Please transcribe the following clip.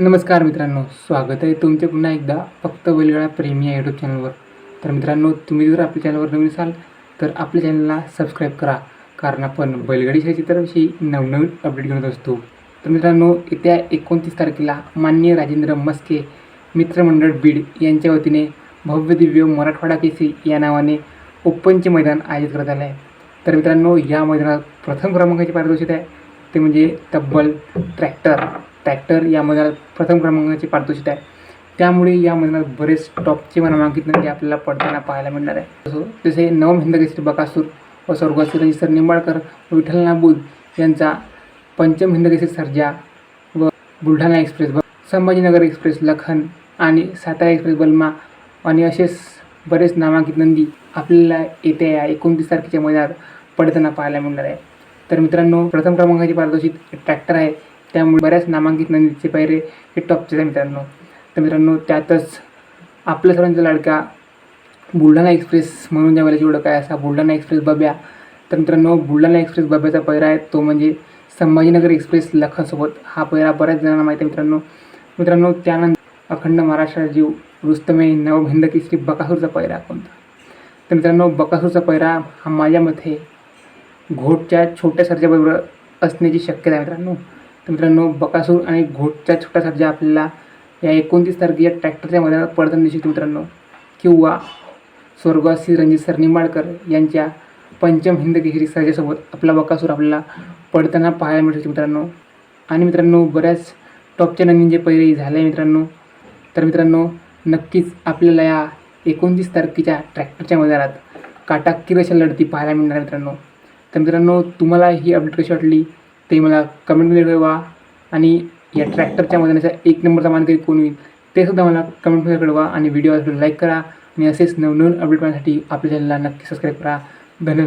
नमस्कार मित्रांनो स्वागत आहे तुमचे पुन्हा एकदा फक्त बैलगाळा प्रेमी या यूट्यूब चॅनलवर तर मित्रांनो तुम्ही जर आपल्या चॅनलवर नवीन असाल तर आपल्या चॅनलला सबस्क्राईब करा. कारण आपण बैलगाडी क्षेत्राविषयी नवनवीन अपडेट घेऊन असतो. तर मित्रांनो येत्या एकोणतीस तारखेला मान्य राजेंद्र मस्के मित्रमंडळ बीड यांच्या वतीने भव्य दिव्य मराठवाडा केसी या नावाने ओपनचे मैदान आयोजित करण्यात आले आहे. तर मित्रांनो या मैदानात प्रथम क्रमांकाची पारितोषिक आहे. ते म्हणजे तब्बल ट्रॅक्टर. ट्रॅक्टर या मैदानात प्रथम क्रमांकाचे पारितोषिक आहे. त्यामुळे या मैदानात बरेच टॉपचे नामांकित नंदी आपल्याला पडताना पाहायला मिळणार आहे. जसं जसे नवम हिंदकेसरी बकासूर व स्वर्गवासी सर निंबाळकर विठ्ठल नाबूद यांचा पंचम हिंदकेसरी सर्जा व बुलढाणा एक्सप्रेस संभाजीनगर एक्सप्रेस लखन आणि सातारा एक्सप्रेस बलमा आणि असेच बरेच नामांकित नंदी आपल्याला येत्या या एकोणतीस तारखेच्या मैदानात पडताना पाहायला मिळणार आहे. तर मित्रांनो प्रथम क्रमांकाची पारितोषिक ट्रॅक्टर आहे. त्यामुळे बऱ्याच नामांकित नंदीचे पायरे हे टॉपचे आहे मित्रांनो. तर मित्रांनो त्यातच आपल्या सर्वांचा लाडका बुलढाणा एक्सप्रेस म्हणून ज्या वेळेची ओळख आहे असा बुलढाणा एक्सप्रेस बब्या. तर मित्रांनो बुलढाणा एक्सप्रेस बब्याचा पैरा आहे तो म्हणजे संभाजीनगर एक्सप्रेस लखनसोबत. हा पैरा बऱ्याच जणांना माहिती आहे मित्रांनो. मित्रांनो त्यानंतर अखंड महाराष्ट्र जीव रुस्तमे नवम केसरी बकासूरचा पैरा कोणता? तर मित्रांनो बकासूरचा पैरा हा माझ्या मते घोटच्या छोट्या सर्जाबरोबर असण्याची शक्यता आहे मित्रांनो. तर मित्रांनो बकासूर आणि घोटच्या छोट्या सर्जा आपल्याला या एकोणतीस तारखेच्या ट्रॅक्टरच्या मैदानात पडताना दिसतो मित्रांनो. किंवा स्वर्गवासी रणजित सर निंबाळकर यांच्या पंचम हिंद केसरी सर्जासोबत आपला बकासूर आपल्याला पडताना पाहायला मिळेल मित्रांनो. आणि मित्रांनो बऱ्याच टॉपच्या नंदींचे पैरे झाले मित्रांनो. तर मित्रांनो नक्कीच आपल्याला या एकोणतीस तारखेच्या ट्रॅक्टरच्या मैदानात काटाकीर अशा लढती पाहायला मिळणार मित्रांनो. तर मित्रांनो तुम्हाला ही अपडेट कशी वाटली ते मला कमेंटमध्ये कळवा. आणि या ट्रॅक्टरच्या मैदानाचा एक नंबरचा मानकरी कोण होईल ते सुद्धा मला कमेंटमध्ये कळवा. आणि व्हिडिओ लाईक करा. आणि असेच नवनवीन अपडेट पाहण्यासाठी आपल्या चॅनलला नक्की सबस्क्राईब करा. धन्यवाद.